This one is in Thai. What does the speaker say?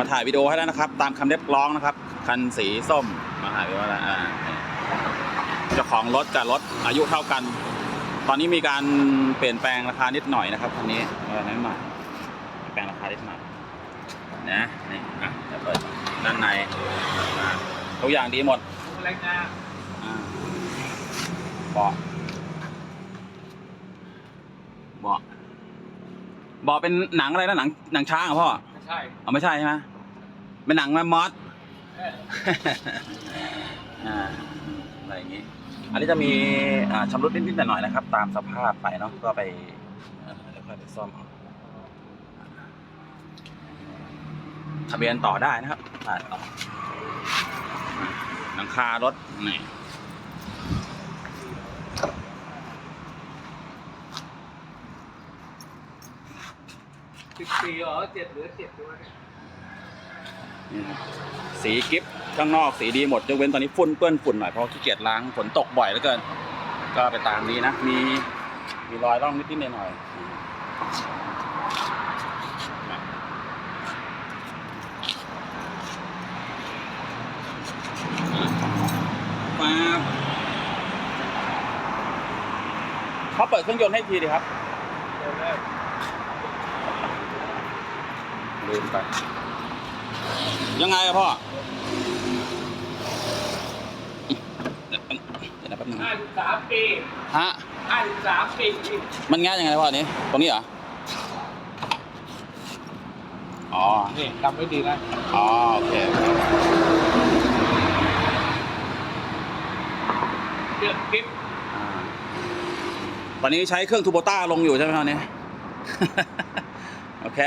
มาถ่ายวิดีโอให้แล้วนะครับ ตามคำเรียกร้องนะครับ คันสีส้มมาถ่ายวิดีโอแล้วเจ้าของรถกับรถอายุเท่ากัน ตอนนี้มีการเปลี่ยนแปลงราคานิดหน่อยนะครับคันนี้เออนิดหน่เปลี่ยนแปลงราคานิดหน่อยนะนี่อะเดี๋ยวเปิดด้านในทุกอย่างดีหมดเล็กนะเบาะเบาะเบาะเป็นหนังอะไรนะหนังหนังช้างเหรอพ่อ ช่เอาไม่ใช่ใช่ไหมเป็นหนังแมมมอสเอออ่าอะไรอย่างงี้ อันนี้จะมีอ่าชำรุดนิดๆหน่อยๆนะครับ ตามสภาพไปเนาะก็ไปเอ่อเดี๋ยวค่อยไปซ่อมเอาทะเบียนต่อได้นะครับได้ต่อหลังคารถนี่ สิบสี่เหรอเจ็ดเหลือเจ็ดด้วยนี่ครับสีกิฟต์ข้างนอกสีดีหมดยกเว้นตอนนี้ฝุ่นเปื้อนฝุ่นหน่อยเพราะขี้เกียจล้างฝนตกบ่อยเหลือเกิน ก็ไปตามนี้นะ มีมีรอยร่องนิดๆหน่อยมาเขาเปิดเครื่องยนต์ให้ทีดีครับเดี๋ยวแรก ลืมไป ยังไงอะพ่อเดี๋ยวเดี๋ยวนะแป๊บนึงห้าสิบสามปีฮะ ห้าสิบสามปีที่มันง่ายยังไงพ่ออันนี้ ตรงนี้เหรอ อ๋อ นี่ทำไม่ดีนะอ๋อ โอเคเลือกคลิปอ่าตอนนี้ใช้เครื่องทูโบต้าลงอยู่ใช่ไหมครับเนี่ยโอเค